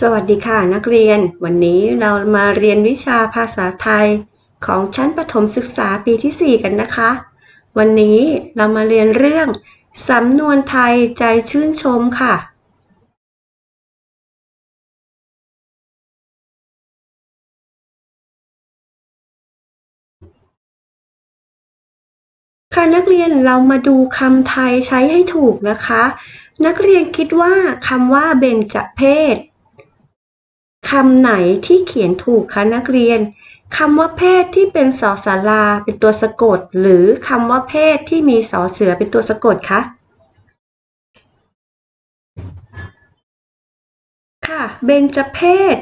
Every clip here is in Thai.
สวัสดีค่ะนักเรียน วันนี้เรามาเรียนวิชาภาษาไทยของชั้นประถมศึกษาปีที่ 4 กันนะคะ วันนี้เรามาเรียนเรื่อง สำนวนไทยใจชื่นชมค่ะ ค่ะนักเรียนเรามาดูคำไทยใช้ให้ถูกนะคะ นักเรียนคิดว่าคำว่าเบญจเพศ คำไหนที่เขียนถูกคะนักเรียนคำว่าเพศที่เป็นสอสาราเป็นตัวสะกด หรือคำว่าเพศที่มีสอเสือเป็นตัวสะกดคะค่ะเบญจเพศ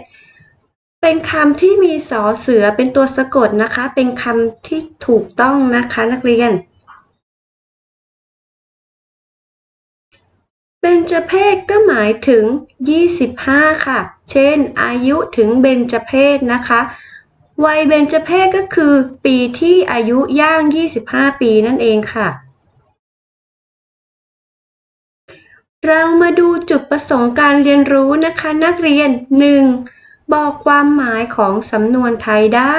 เป็นคำที่มีสอเสือเป็นตัวสะกดนะคะ เป็นคำที่ถูกต้องนะคะนักเรียน เบญจเพศก็หมายถึง25ค่ะ เช่น อายุถึงเบญจเพศนะคะ วัยเบญจเพศก็คือ ปีที่อายุย่าง 25 ปีนั่นเองค่ะ เรามาดูจุดประสงค์การเรียนรู้นะคะ นักเรียน 1. บอกความหมายของสำนวนไทยได้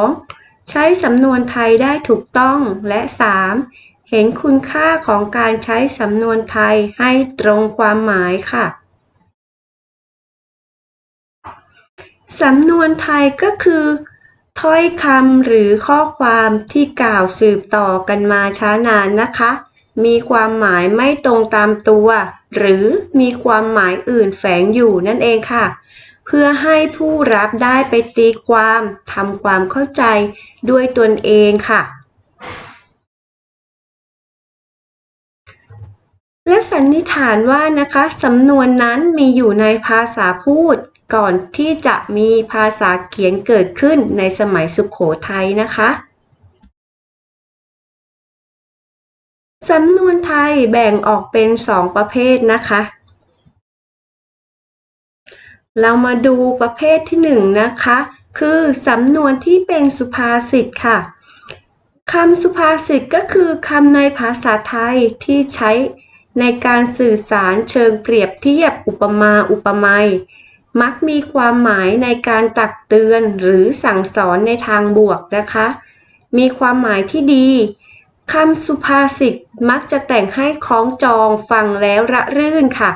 2. ใช้สำนวนไทยได้ถูกต้องและ 3. เห็นคุณค่าของการใช้สำนวนไทยให้ตรงความหมายค่ะ สำนวนไทยก็คือ ถ้อยคำหรือข้อความที่กล่าวสืบต่อกันมาช้านานนะคะ มีความหมายไม่ตรงตามตัว หรือมีความหมายอื่นแฝงอยู่นั่นเองค่ะ เพื่อให้ผู้รับได้ไปตีความทำความเข้าใจด้วยตนเองค่ะ และสันนิษฐานว่านะคะสำนวนนั้นมีอยู่ในภาษาพูด ก่อนที่จะมีภาษาเขียนเกิดขึ้นในสมัยสุขโขทัยนะคะสำนวนไทยแบ่งออกเป็นสองประเภทนะคะ เรามาดูประเภทที่หนึ่งนะคะ คือสำนวนที่เป็นสุภาษิตค่ะคำสุภาษิตก็คือคำในภาษาไทยที่ใช้ ในการสื่อสารเชิงเปรียบเทียบ อุปมา อุปไมย มักมีความหมายในการตักเตือนหรือสั่งสอนในทางบวกนะคะ มีความหมายที่ดีคำสุภาษิตมักจะแต่งให้คล้องจองฟังแล้วระรื่นค่ะ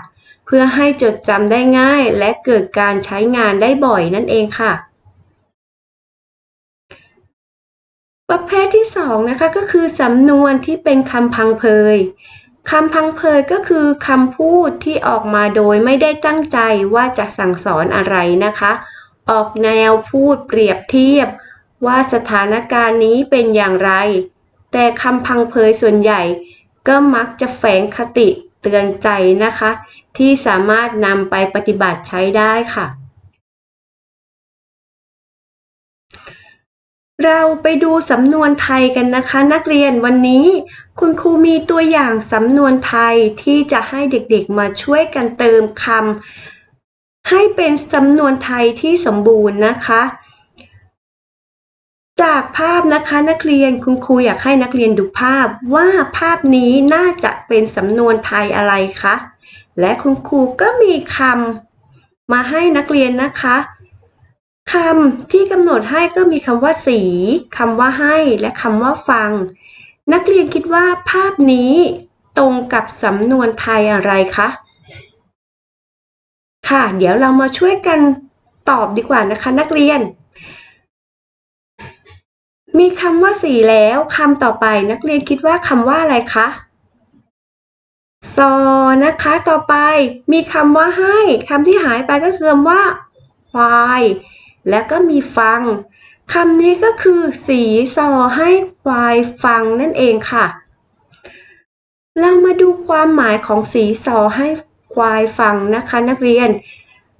เพื่อให้จดจำได้ง่ายและเกิดการใช้งานได้บ่อยนั่นเองค่ะ ประเภทที่สองนะคะก็คือสำนวนที่เป็นคำพังเพย คำพังเพยก็คือคำพูดที่ออกมาโดยไม่ได้ตั้งใจว่าจะสั่งสอนอะไรนะคะ ออกแนวพูดเปรียบเทียบ ว่าสถานการณ์นี้เป็นอย่างไร แต่คำพังเพยส่วนใหญ่ ก็มักจะแฝงคติเตือนใจนะคะ ที่สามารถนำไปปฏิบัติใช้ได้ค่ะ เราไปดูสำนวนไทยกันนะคะ นักเรียนวันนี้ คุณครูมีตัวอย่างสำนวนไทยที่จะให้เด็กๆมาช่วยกันเติมคำให้เป็นสำนวนไทยที่สมบูรณ์นะคะ จากภาพนะคะนักเรียนคุณครูอยากให้นักเรียนดูภาพว่าภาพนี้น่าจะเป็นสำนวนไทยอะไรคะและคุณครูก็มีคำมาให้นักเรียนนะคะ คำที่กำหนดให้ก็มีคำว่าสีคำว่าให้ และคำว่าฟัง นักเรียนคิดว่าภาพนี้ตรงกับสำนวนไทยอะไรคะ ค่ะ เดี๋ยวเรามาช่วยกันตอบดีกว่านะคะ นักเรียน มีคำว่าสีแล้วคำต่อไป นักเรียนคิดว่าคำว่าอะไรคะซอนะคะ ต่อไปมีคำว่าให้คำที่หายไปก็คือคำว่าควาย และก็มีฟังคำนี้ก็คือ สีซอให้ควายฟังนั่นเองค่ะ เรามาดูความหมายของสีซอให้ควายฟังนะคะนักเรียน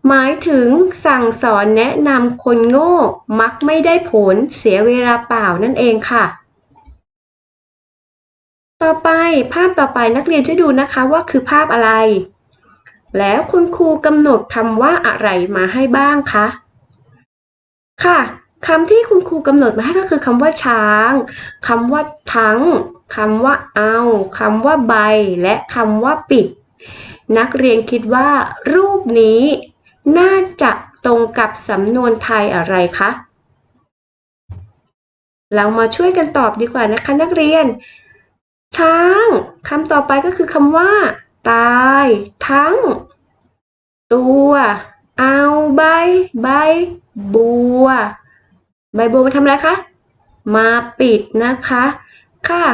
หมายถึงสั่งสอนแนะนำคนโง่ มักไม่ได้ผลเสียเวลาเปล่านั่นเองค่ะ ต่อไปภาพต่อไปนักเรียนจะดูนะคะว่าคือภาพอะไร แล้วคุณครูกำหนดคำว่าอะไรมาให้บ้างคะ ค่ะ คำที่คุณครูกำหนดมาให้ก็คือคำว่าช้างคำว่าทั้งคำว่าเอาคำว่าใบ และคำว่าปิด นักเรียนคิดว่า รูปนี้ น่าจะตรงกับสำนวนไทยอะไรคะ เรามาช่วยกันตอบดีกว่านะคะนักเรียน ช้างคำต่อไปก็คือคำว่า ตาย ทั้ง ใบ ใบ บัว ใบบัวมาทำอะไรคะ มาปิดนะคะ ค่ะ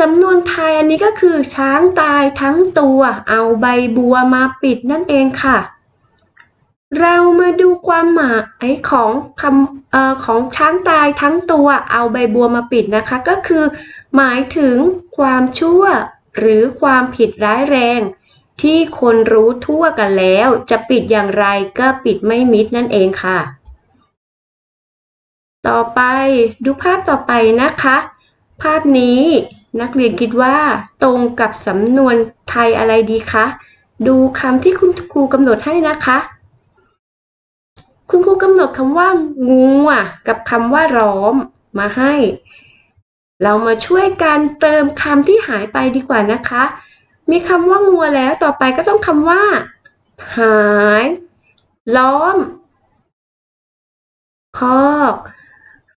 สำนวนไทยอันนี้ก็คือช้างตายทั้งตัว เอาใบบัวมาปิดนั่นเองค่ะ เรามาดูความหมายของคำเอ่อของช้างตายทั้งตัว เอาใบบัวมาปิดนะคะ ก็คือ หมายถึงความชั่ว หรือความผิดร้ายแรง ที่คนรู้ทั่วกันแล้ว จะปิดอย่างไรก็ปิดไม่มิดนั่นเองค่ะ ต่อไปดูภาพต่อไปนะคะ ภาพนี้นักเรียนคิดว่าตรงกับสำนวนไทยอะไรดีคะ ดูคำที่คุณครูกำหนดให้นะคะ คุณครูกำหนดคำว่างูกับคำว่าร้อมมาให้ เรามาช่วยกันเติมคำที่หายไปดีกว่านะคะ มีคำว่างัวแล้วต่อไปก็ต้องคำว่า หาย ล้อม คอก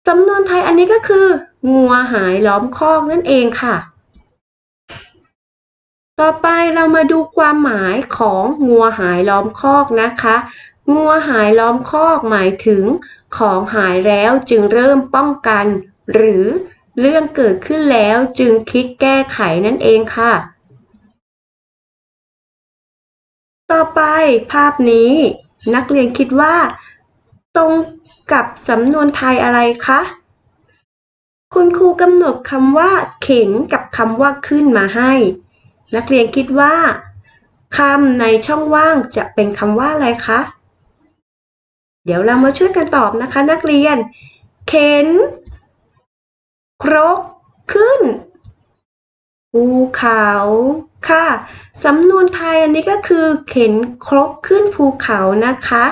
สำนวนไทยอันนี้ก็คือ งัวหายล้อมคอกนั่นเองค่ะ ต่อไปเรามาดูความหมายของงัวหายล้อมคอกนะคะ งัวหายล้อมคอกหมายถึง ของหายแล้วจึงเริ่มป้องกัน หรือเรื่องเกิดขึ้นแล้วจึงคิดแก้ไขนั่นเองค่ะ ต่อไปภาพนี้ นักเรียนคิดว่า ตรงกับสำนวนไทยอะไรคะ คุณครูกำหนดคำว่า เข็นกับคำว่าขึ้นมาให้ นักเรียนคิดว่าคำในช่องว่างจะเป็นคำว่าอะไรคะ เดี๋ยวเรามาช่วยกันตอบนะคะ นักเรียน เข็น ครก ขึ้น ภูเขาค่ะ สำนวนไทยอันนี้ก็คือ เข็นครกขึ้นภูเขานะคะ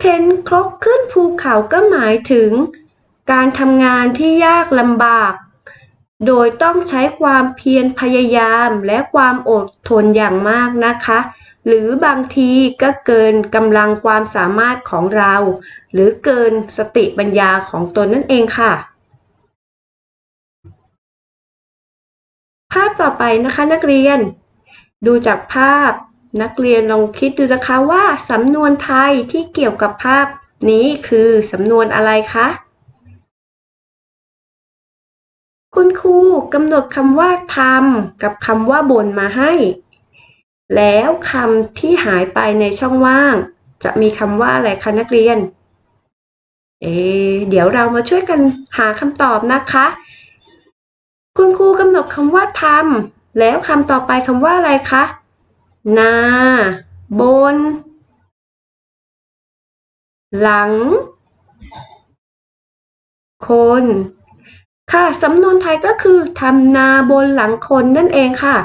เข็นครกขึ้นภูเขาก็หมายถึง การทำงานที่ยากลำบาก โดยต้องใช้ความเพียรพยายามและความอดทนอย่างมากนะคะ หรือบางทีก็เกินกำลังความสามารถของเรา หรือเกินสติปัญญาของตนนั่นเองค่ะ ภาพต่อไปนะคะนักเรียน ดูจากภาพนักเรียนลองคิดดูนะคะว่าสำนวนไทยที่เกี่ยวกับภาพนี้คือสำนวนอะไรคะ คุณครูกำหนดคำว่าทำกับคำว่าบนมาให้ แล้วคำที่หายไปในช่องว่าง จะมีคำว่าอะไรคะนักเรียน เอเดี๋ยวเรามาช่วยกันหาคำตอบนะคะ คุณครูกำหนดคำว่าทำแล้วคำต่อไปคำว่าอะไรคะ นา บน หลัง คน ค่ะสำนวนไทยก็คือทำนาบนหลังคนนั่นเองค่ะ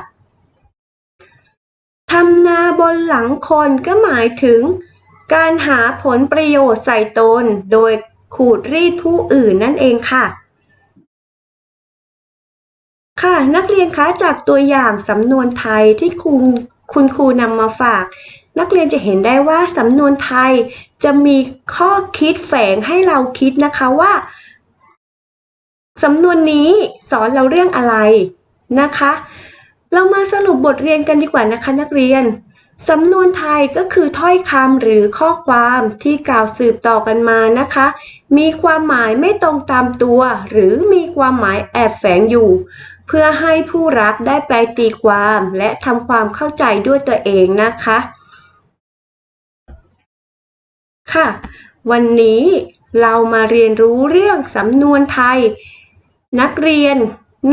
ทำนาบนหลังคนก็หมายถึง การหาผลประโยชน์ใส่ตน โดยขูดรีดผู้อื่นนั่นเองค่ะ ค่ะ นักเรียนคะจากตัวอย่างสำนวนไทยที่คุณคุณครูนำมาฝาก นักเรียนจะเห็นได้ว่าสำนวนไทยจะมีข้อคิดแฝงให้เราคิดนะคะว่าสำนวนนี้สอนเราเรื่องอะไรนะคะ เรามาสรุปบทเรียนกันดีกว่านะคะนักเรียนสำนวนไทยก็คือถ้อยคำหรือข้อความที่กล่าวสืบต่อกันมานะคะ มีความหมายไม่ตรงตามตัว หรือมีความหมายแอบแฝงอยู่ เพื่อให้ผู้รับได้ไปตีความและทำความเข้าใจด้วยตัวเองนะคะ ค่ะ วันนี้เรามาเรียนรู้เรื่องสำนวนไทย นักเรียน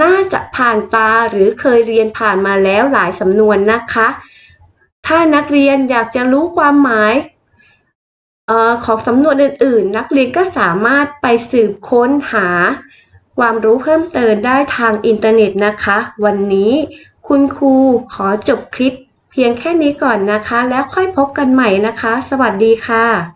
น่าจะผ่านตาหรือเคยเรียนผ่านมาแล้วหลายสำนวนนะคะ ถ้านักเรียนอยากจะรู้ความหมายออของสำนวนอื่นๆ นักเรียนก็สามารถไปสืบค้นหา ความรู้เพิ่มเติมได้ทางอินเทอร์เน็ตนะคะ วันนี้คุณครูขอจบคลิปเพียงแค่นี้ก่อนนะคะ แล้วค่อยพบกันใหม่นะคะ สวัสดีค่ะ